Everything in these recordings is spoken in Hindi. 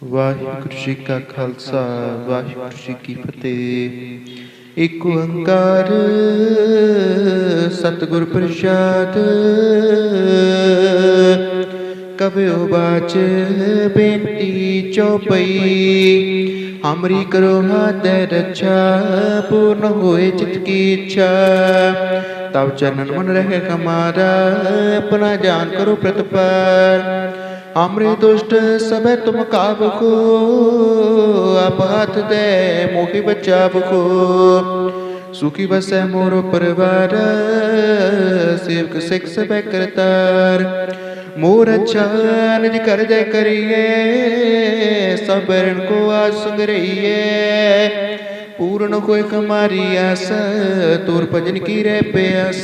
ਵਾਹਿਗੁਰੂ ਜੀ ਕਾ ਖਾਲਸਾ ਵਾਹਿਗੁਰੂ ਜੀ ਕੀ ਫਤਿਹ ਇੱਕ ਓੰਕਾਰ ਸਤਿਗੁਰ ਪ੍ਰਸਾਦ ਕਬਿਓ ਬਾਚ ਬੇਨਤੀ ਚਉਪਈ ਹਮਰੀ ਕਰੋ ਹਾਥ ਰੱਛਾ ਪੂਰਨ ਹੋਏ ਚਿਤ ਕੀ ਇੱਛਾ ਤਬ ਚਰਨ ਮਨ ਰਹੇ ਹਮਾਰਾ ਆਪਣਾ ਜਾਨ ਕਰੋ ਪ੍ਰਤਪਾਰ हमरे दुष्ट सब तुम काबको, आप हाथ दे मोहि बचाव को सुखी बसै मोर परिवार, सेवक सिख सब करतार। मोर अच्छा निज कर जय करिए, सब रण को आज संग रहिए पूर्ण कोई हमारी आस, तोर भजन की रे प्यास।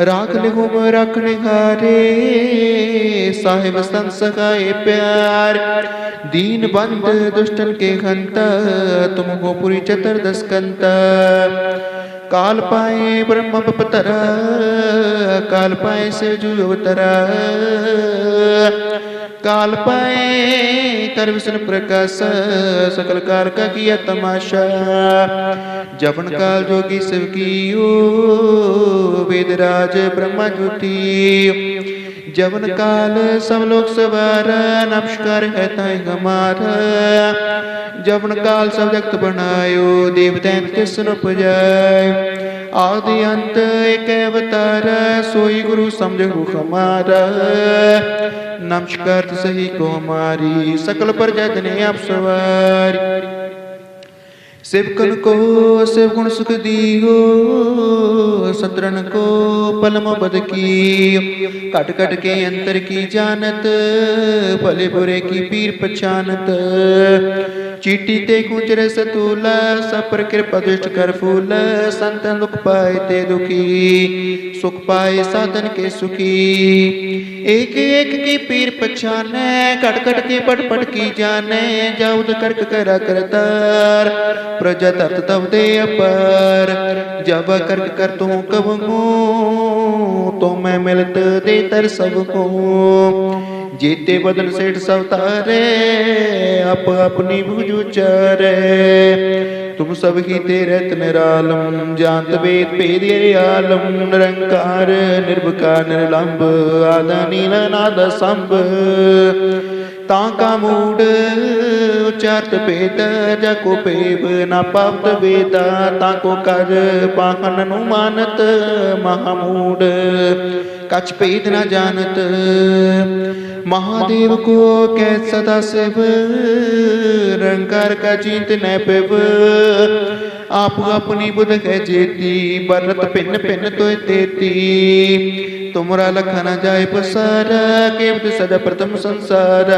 राख लिहुम रखने हारे साहिब संत सखाए प्यार। दीन बंद, दुष्टन के हंता तुम हो पुरी चतुर्दश कंता। काल पाए ब्रह्म पतरा काल पाए से जु काल पाए कर विष्णु प्रकाश सकल कार का किया तमाशा। जबन काल जोगी शिव की वेदराज ब्रह्मा ज्योति। जबन काल सब लोग सवारा नमस्कार है ताई हमारा जबन काल सब जगत बनायो देव दैत के सुन पुजाय आदि अंत एक अवतार सोई गुरु समझो हमारा नमस्कार सही को हमारी सकल पर जगने आप सवार। सेवकन को सेव गुण सुख दियो सतरन को पलम बद की कट कट के अंतर की जानत भले बुरे की पीर पहचानत चीटी ते कुंजर सतूला सपर कृपा दुष्ट कर फूल, संतन दुख पाए ते दुखी। सुख पाए साधन के सुखी। एक एक की पीर पहचाने कट कट के पट पट की जाने जाउद करक करा करतार। प्रजा तत तब दे अपर जब करक कर तू कब तो मैं मिलत दे तर सबको जीते बदन सेठ सवतारे आप अपनी भुज उचारे तुम सब ही तेरे निरालम जानत वेद भेद आलम निरंकार निर्भकार निर्लंब आदा नील नाद संभ ताका मूड उच्चारत भेद, जको पेब ना पावत वेदा, ताको कर पाहन नु मानत, महामूड। कछ भेद न जानत, महादेव को कै सदा शिव रंकार का चिंत न पिब आप अपनी बुध है जेती, बरत पिन पिन तो देती। तुमरा लखन जाय पसार केवट सदा प्रथम संसार।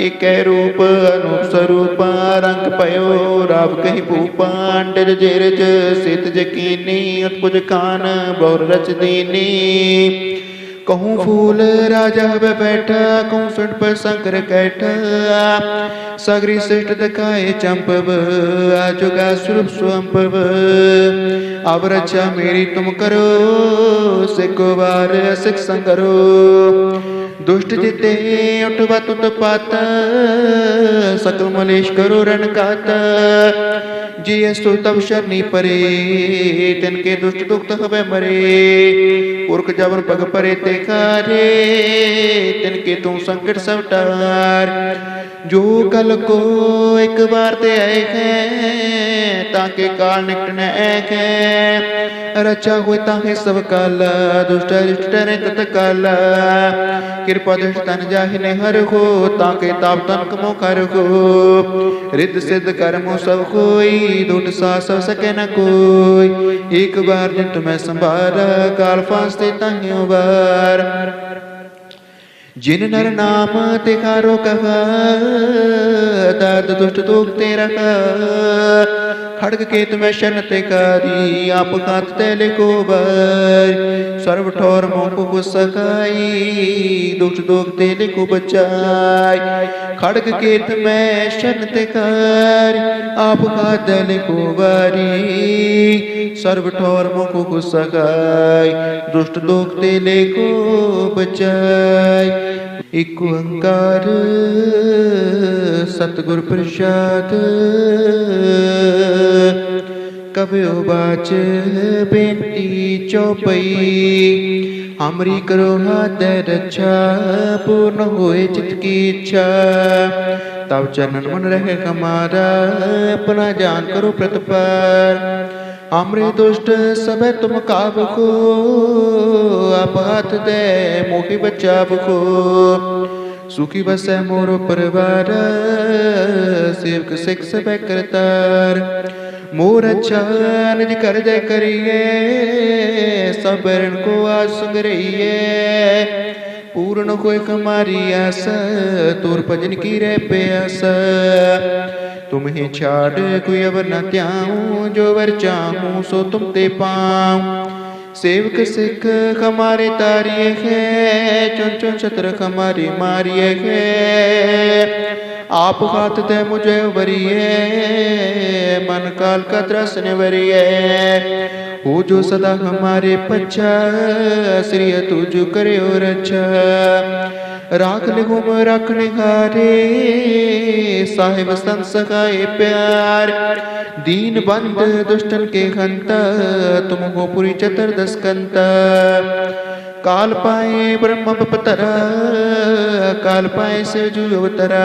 एक रूप, अनूप स्वरूप, रंग पयो, राव कही भूपांडर जेरज, सित जकीनी, उत्पुज खान बहुर रच दीनी। कहूँ फूल राजा बैठा, कहूँ सुट पर शंकर कैठा। सगरी श्रेष्ठ दिखाए चंपव, आजुगा स्वरूप स्वंपव अब रक्षा मेरी तुम करो सिको बार सिख संगरो दुष्ट जिते उठवा तुत पाता, सकल मलेश करो रण काता जी स्तु तब शरणी परे, तिनके दुष्ट दुख हवे मरे। पुरख जबर पग परे ते खारे तिनके तू संकट सब टार जो कल को एक बार ते आए हैं ताके काल निकट न है रचा हुए ताके सब काला दुष्ट रिष्ट ने तत काला कृपा दुष्ट तन जाहिने हर हो ताके ताप तन कमो कर हो रिद सिद्ध कर्मो सब कोई दुट सा सब सके न कोई एक बार जित मैं संभारा काल फांस ते ताहियों बार ਜਿਨ जिन नर नाम तिकारो कहा दर्द दुष्ट दुख ते रखा खड़ग के तुम्हें शन तिकारी आप कांत तैले को बर सर्व ठोर मोह को सकाई दुष्ट दुख ते को बचाई खड़ग केत में शनत कर आपका दल कुवारी। सर्व ठोर मुख गुस्सा दुष्ट लोक तेले को बचाय एक अंकार सतगुर प्रसाद। कभी उबाच बेनती चौपई। अमरी करो हाथ रक्षा अच्छा, पूर्ण हो चित की इच्छा। तब चरण मन रहे हमारा, अपना जान करो प्रतपर अमृत दुष्ट सब तुम काब को आप हाथ दे, मोहि बचाब को सुखी बस है मोर परिवार, सेवक सिख सब करतार। मोर अच्छा निज कर दे करिए सबको आसंग रही है पूर्ण कोई कमारी आस, तुर भजन की रे प्यास। तुम्हें छाड़ कोई अब न त्याऊ, जो वर चाहू, सो तुम ते पाऊ। सेवक सिख हमारे तारिये है, चुन चुन छत्र हमारी मारिये है। आप हाथ दे मुझे वरिये मन काल का त्रसन वरिए हो जो सदा हमारे पच्छा श्री तुझ करे और राख लिहुम रखने हारे, साहिब संत सखाए प्यार। दीन बंद, दुष्टन के हंता तुम हो पुरी चतुर्दश कंता। काल पाए ब्रह्म पतरा काल पाए से जू अवतरा।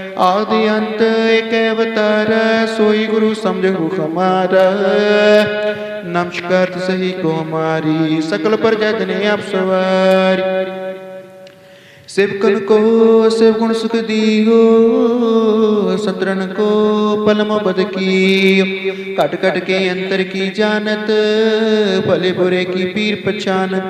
आदि अंत, एक अवतार, सोई गुरु समझो हमारा। नमस्कार, सही को हमारी सकल प्रजा ने आप सवारी। सेवकन को सेव गुण सुख दियो सतरन को पलम बद की कट कट के अंतर की जानत भले बुरे की पीर पहचानत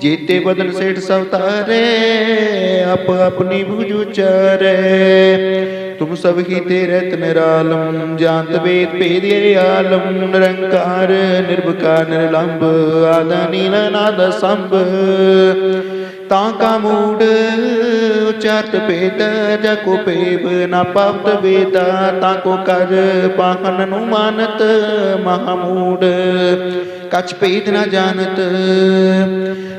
ਜੀਤੇ ਬਦਨ ਸੇਠ ਸਭ ਤਾਰੇ ਆਪ ਆਪਣੀ ਭੁਜ ਉਚਾਰੇ। ਤੁਮ ਸਭ ਕੀ ਤੇ ਰਤ ਨਿਰਾਲਮ ਜਾਤ ਵੇਦ ਭੇਦੇ ਆਲਮ, ਨਿਰੰਕਾਰ ਨਿਰਭਕਾਰ ਨਿਰਲੰਭ, ਆਦਾ ਨੀਲ ਨਾਦ ਸੰਭ। ਤਾਂ ਕਾ ਮੂੜ, ਉਚਾਰਤ ਭੇਦ, ਜਾ ਕੋ ਪੇਬ ਨਾ ਪਾਵਤ ਵੇਦਾ, ਤਾਂ ਕੋ ਕਰ ਪਾਹਨ ਨੂੰ ਮਾਨਤ ਮਹਾ ਮੂੜ। ਕਛ ਭੇਦ ਨਾ ਜਾਣਤ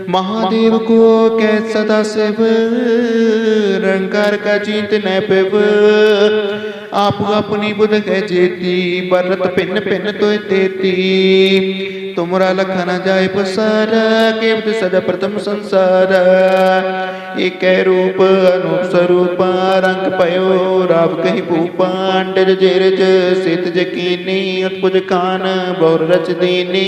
महादेव को कै सदा शिव रंकार का चिंत न पिव। आप अपनी बुध है जेती, बरत पिन पिन तो तेती तुमरा लखन जाय पसार, केवत सदा प्रथम संसार। एक रूप अनूप स्वरूप, रंग पयो, राव कही भूपांड जेरज। सित जकीनी, उत्पुज खान बहुर रच दीनी।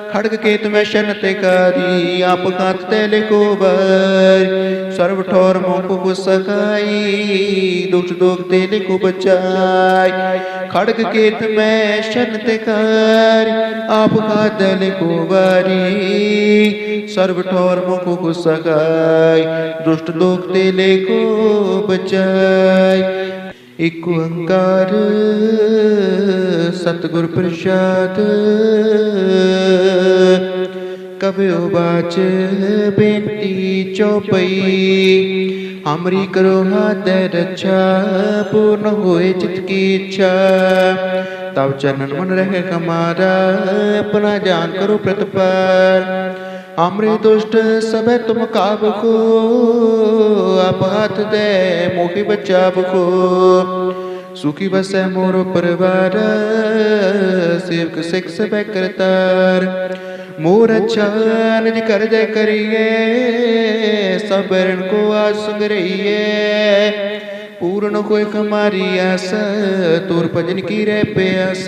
खड़ग के तुम्हें शरण ते करी, आप कांत लिखो को बर सर्व ठोर मोको को सकाई दुख दोग तेले को बचाई। खड़ग के तुम्हें शरण ते करी, आप कांत लिखो को बारी सर्व ठोर मोको को सकाई दुष्ट दुख तेले को बचाई। ਇਕ ਓੰਕਾਰ ਸਤਿਗੁਰ ਪ੍ਰਸਾਦ। ਕਬਿਓ ਬਾਚ ਬੇਨਤੀ ਚੋਪਈ ਹਮਰੀ ਕਰੋ ਹਾਥ ਰੱਛਾ, ਪੂਰਨ ਹੋਏ ਚਿਤ ਕੀ ਇੱਛਾ। ਤਬ ਚਰਨ ਮਨ ਰਹਿ ਕਮਾਰਾ ਆਪਣਾ ਜਾਨ ਕਰੋ ਪ੍ਰਤਪਾਰ अमृत दुष्ट सब तुम काब को आप हाथ दे मोहि बचाब को सुखी बस मोर परिवार, सेवक सिख सब करतार। मोर अच्छा निज कर दे करिए सबरण को आज सुंग रहिए। पूर्ण कोई कमारी आस, तुर भजन की रे प्यास।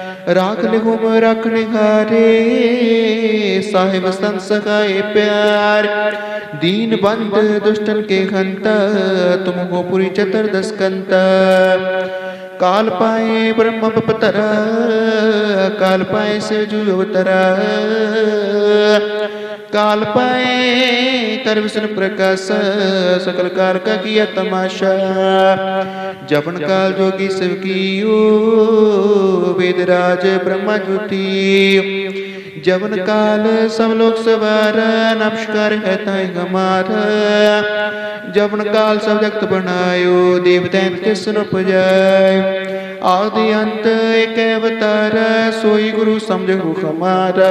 राख लिहुम रखने निगारे साहेब संस प्यार। दीन बंद, दुष्टन के घंत तुमको पूरी पुरी चतुर्दश कंत काल पाए ब्रह्म पतरा काल पाए से जो अवतरा। काल पाए कर विष्णु प्रकाश, सकल कार का किया तमाशा। जपन काल जोगी शिव की वेदराज ब्रह्मा ज्योति। जवन काल सब लोग सवार, नमस्कार है ताई जवन काल सब जगत बनायो देवतैन के सुन उपजाय आदि अंत एक अवतार सोई गुरु समझो हमारा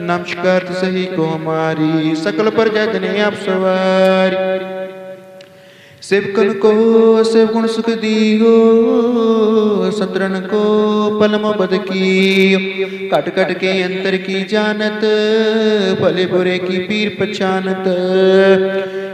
नमस्कार सही को हमारी सकल प्रजा जने आप सवार सेवकन को सेव गुण सुख दियो सत्रन को पलम बद की कट कट के अंतर की जानत भले बुरे की पीर पहचानत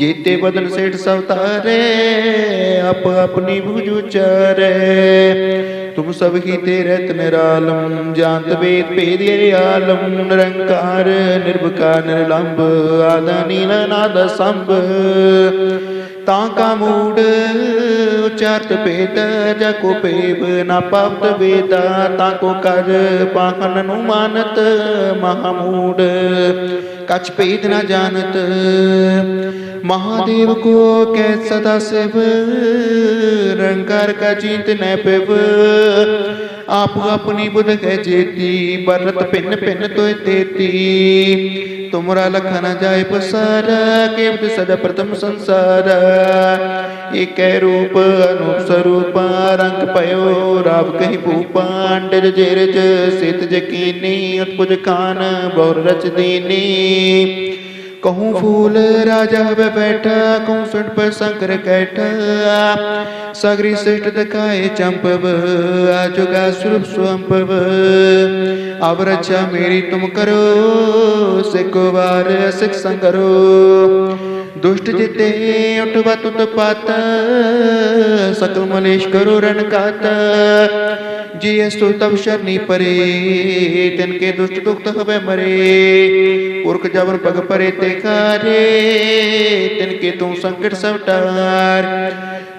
जेते बदन सेठ सवतारे अप अपनी भुज उचारे तुम सब ही तेरत निरालम जानत वेद पेद आलम। निरंकार निर्विकार निर्लंब आदा नील, नाद संभ ताका मूड उचारत पेद जको पेब ना पावत वेदा। ताको कर पाखन अनुमानत महामूड। कछ भेद ना जानत। महादेव को कै सदा शिव रंकार का जीत न पिव। आप अपनी बुध है जेती बरत पिन पिन तो देती तुमरा लखन जाय पसार, केवट सदा प्रथम संसार। एक रूप, अनूप स्वरूप, रंग पयो, राव कही भूपांड जेरज, सित जकीनी, उत्पुज खान बहुर रच दीनी। कहूँ फूल राजा हवे बैठा, कहूँ सुंड पर शंकर कैठा। सगरी श्रेष्ठ दिखाए चंपव आजुगा स्वरूप स्वंपव अब रक्षा मेरी तुम करो सिको बार सिख संगरो दुष्ट जिते उठवा तुत पात, सकल मलेश करो रण कात। जी सुतम शरणी परे, तिनके दुष्ट दुख तखबे मरे। पुरख जबर पग परे ते कारे, तिनके तू संकट सब टार।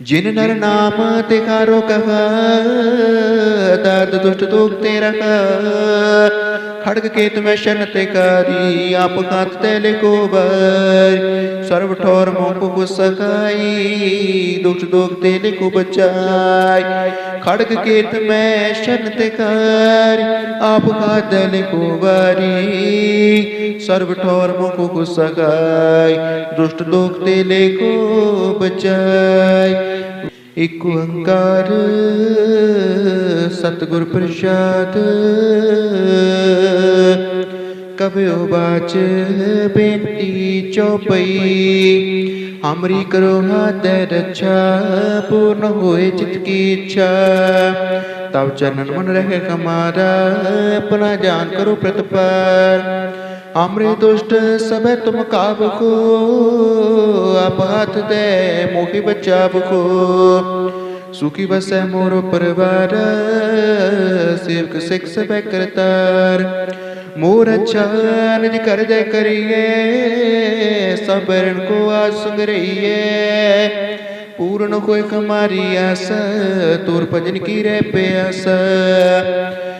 जिन नर नाम तिखारो कहा दर्द दुष्ट दुख तेरा खड़ग केत में शन तिकारी आप खात तेले को बर सर्व ठोर मोह को सकाई दुष्ट दुख तेले को बचाई खड़ग केत में शन तिकार आप खात तेले को बारी सर्व ठोर मोह को सकाई दुष्ट दुख तेले को बचाई एक ओंकार, सतगुर प्रसाद। कव्यो बाच, बेटी चौपई। हमरी करो हाथ रक्षा, पूर्ण होए चित की इच्छा। तब चरण मन रहे हमारा, अपना जान करो प्रतपा हमरे दुष्ट सब तुम काब को आप हाथ दे, मोहि बचाव को सुखी बसै मोरो परिवार, सेवक सिख सब करतार। मोर अच्छा निज कर दे करिए, सब रण को आज सुंग रहिए। पूर्ण कोई हमारी आस, तोर भजन की रे प्यास।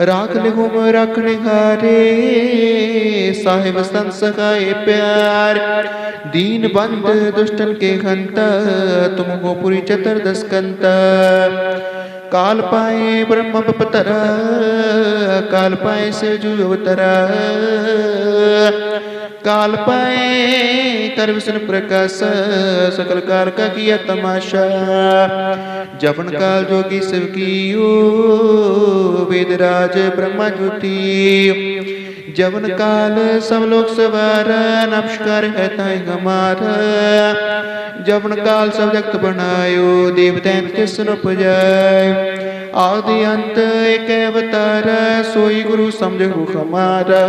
राख लिहुम रख हारे साहेब संस सखाए प्यार। दीन बंद, दुष्टन के घंत तुम गोपुरी चतुर्दश कंता। काल पाए ब्रह्म पतरा काल पाए से जू काल पाए कर विष्णु प्रकाश सकल काल का किया तमाशा। जपन काल जोगी शिव की वेदराज ब्रह्मा ज्योति। जवन काल सब लोग सवार नमस्कार है ताई हमारा। जवन काल सब जगत बनायो देवदैत के सुन उपजाय आदि अंत एक अवतार सोई गुरु समझो हमारा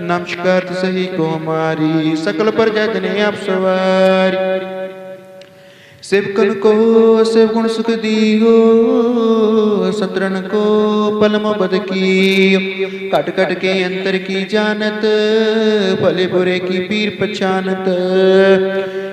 नमस्कार सही को हमारी सकल पर जतने आप सवार सेवकन को सेव गुण सुख दियो सत्रन को पलम बद की कट कट के अंतर की जानत भले बुरे की पीर पहचानत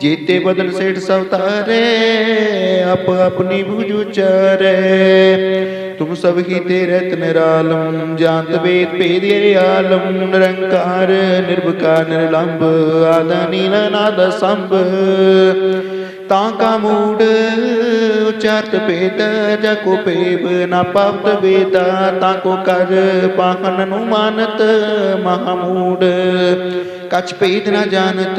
जीते बदन सेठ सवतारे अप अपनी बुझ चारे। तुम सब ही तेरे निरालम जानत वेद भेद आलम, निरंकार, निर्भकार, निर्लंब आदा नील नाद संभ ताका मूड उच्चारत भेद पेब, ना पावत वेदा, ताको कर पाहन नु मानत महामूड। कछ भेद न जानत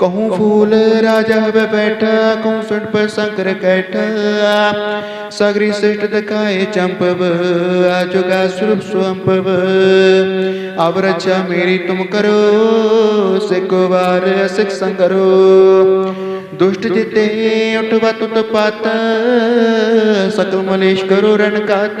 कहूँ फूल राजा हवे बैठा, कहूँ सुन पर शंकर कैठा। सगरी श्रेष्ठ दकाए चंपव, आजुगा स्वरूप स्वंपव अब रक्षा मेरी तुम करो सिको बार सिख संगरो दुष्ट जिते उठवा तुत पाता सकल मलेश करो रण कात।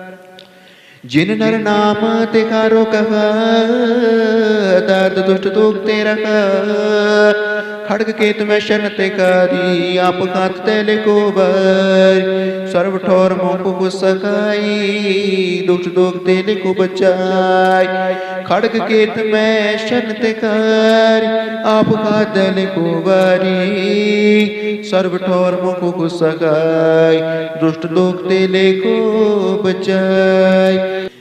जिन नर नाम तिखारो कहा दर्द दुष्ट दुख ते रखा। खड़ग केत में शरण कारी, आप खात तेले को बर सर्व ठोर मोह को सखाई दुष्ट दुख तेले को बचाई। खड़ग केत में शरण कारी, आप खात तेले को बारी सर्व ठोर मोह को सखाई दुष्ट दुख तेले को बचाई।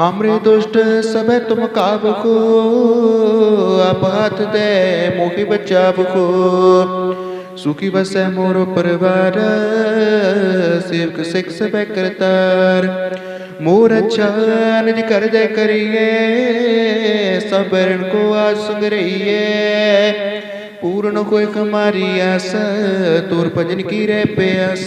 हमरे दुष्ट सब तुम काब को आप हाथ दे मोहि बचाव को सुखी बसै मोरो परिवार, सेवक सिख सब करतार। मोर अच्छा निज कर दे करिए, सबको आज रहिए पूर्ण कोई हमारी आस, तोर भजन की रे प्यास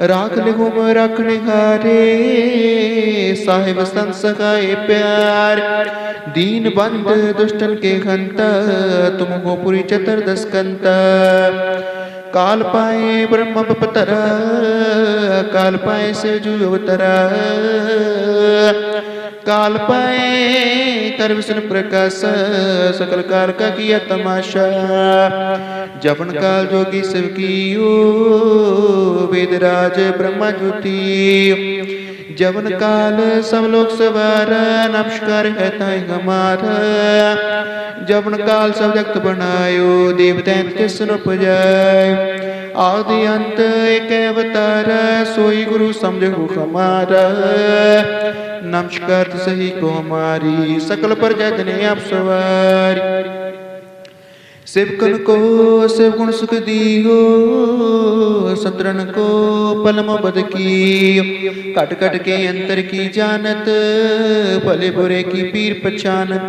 राख लिहुम रखने हारे साहिब संत सखाए प्यार। दीन बंद, दुष्टन के हंता तुम हो पुरी चतुर्दश कंता काल पाए ब्रह्म पतरा काल पाए से जू अवतरा। काल पाए कर विष्णु प्रकाश सकल कार का किया तमाशा। जपन काल जोगी शिव कियो वेदराज ब्रह्मा ज्योति। जवन काल सब लोग सवारा नमस्कार है ताई हमारा। जवन काल सब जगत बनायो देव दैत के सुन उपजाय आदि अंत एक अवतार सोई गुरु समझो हमारा। नमस्कार सही को सकल पर जगने आप सवारी। सेवकन को सेव गुण सुख दी हो सतरन को पलम बद की कट कट के अंतर की जानत भले बुरे की पीर पहचानत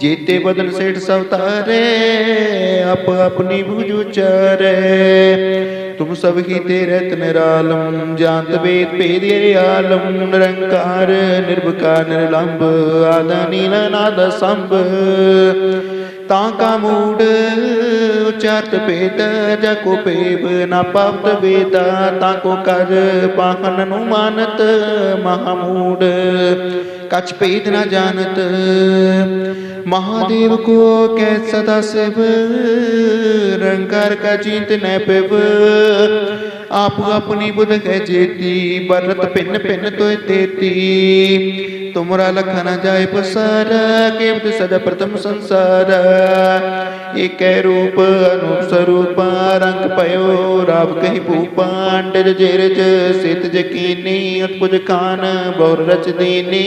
ਜੀਤੇ ਬਦਨ ਸੇਠ ਸਭ ਤਾਰੇ ਆਪ ਆਪਣੀ ਭੁਜ ਉਚਾਰੇ। ਤੁਮ ਸਭ ਕੀ ਤੇ ਰਤ ਨਿਰਾਲਮ ਜਾਤ ਵੇਦ ਭੇਦੇ ਆਲਮ, ਨਿਰੰਕਾਰ ਨਿਰਭਕਾਰ ਨਿਰਲੰਭ, ਆਦਾ ਨੀਲ ਨਾਦ ਸੰਭ ਤਾਂ ਕਾ ਮੂੜ, ਉਚਾਰਤ ਭੇਦ, ਜਾ ਕੋ ਭੇਬ ਨਾ ਪਾਵਤ ਵੇਦਾ, ਤਾਂ ਕੋ ਕਰ ਪਾਹਨ ਨੂੰ ਮਾਨਤ ਮਹਾ ਮੂੜ। ਕਛ ਭੇਦ ਨਾ ਜਾਣਤ महादेव को कै सदा शिव रंकार का चिंत न पिव। आप अपनी बुध है जेती, बरत पिन पिन तो तेती तुमरा लखन जाय पसार केवट सदा प्रथम संसार। एक रूप, अनूप स्वरूप, रंग पयो, राव कही भूपांडर जेरज, सित जकीनी उत्पुज खान बहुर रच दीनी।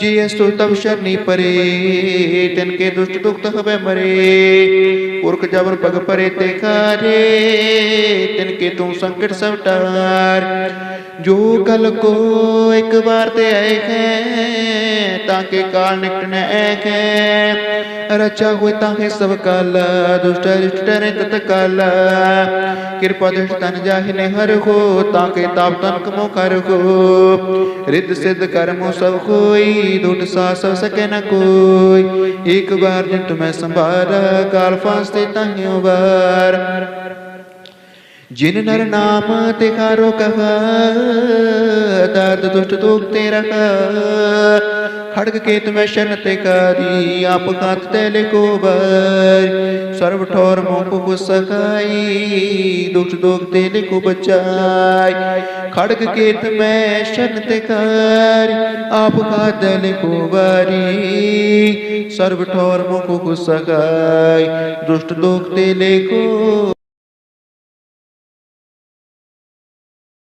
जी सु तब शरणी परे, तिनके दुष्ट दुख हवे मरे। पुरख जबर पग परे ते खारे तिनके तू संकट सब टार जो कल को एक बार ते ताके काल निकट न है। रचा हुए ताके सब काल, दुष्ट रिष्ट डरे तत काल। कृपा दृष्ट तन जाहि हर हो, ताके ताप तन कमो कर हो। रिद्ध सिद्ध कर्मो सब कोई दुट सा सब सके न कोई। एक बार जित मैं संभारा, काल फांसते ताहियों बार। जिन नर नाम तिकारो कहा दर्द दुष्ट दुखते रखा खड़ग केत में शन तिकारी आप खात तेले को बर सर्व ठोर मोह को सखाई दुख तेले को बचाई खड़ग केत में शन तिकारी आप खात तेले को बारी सर्व ठोर मोह को सखाई दुष्ट दुख तेले को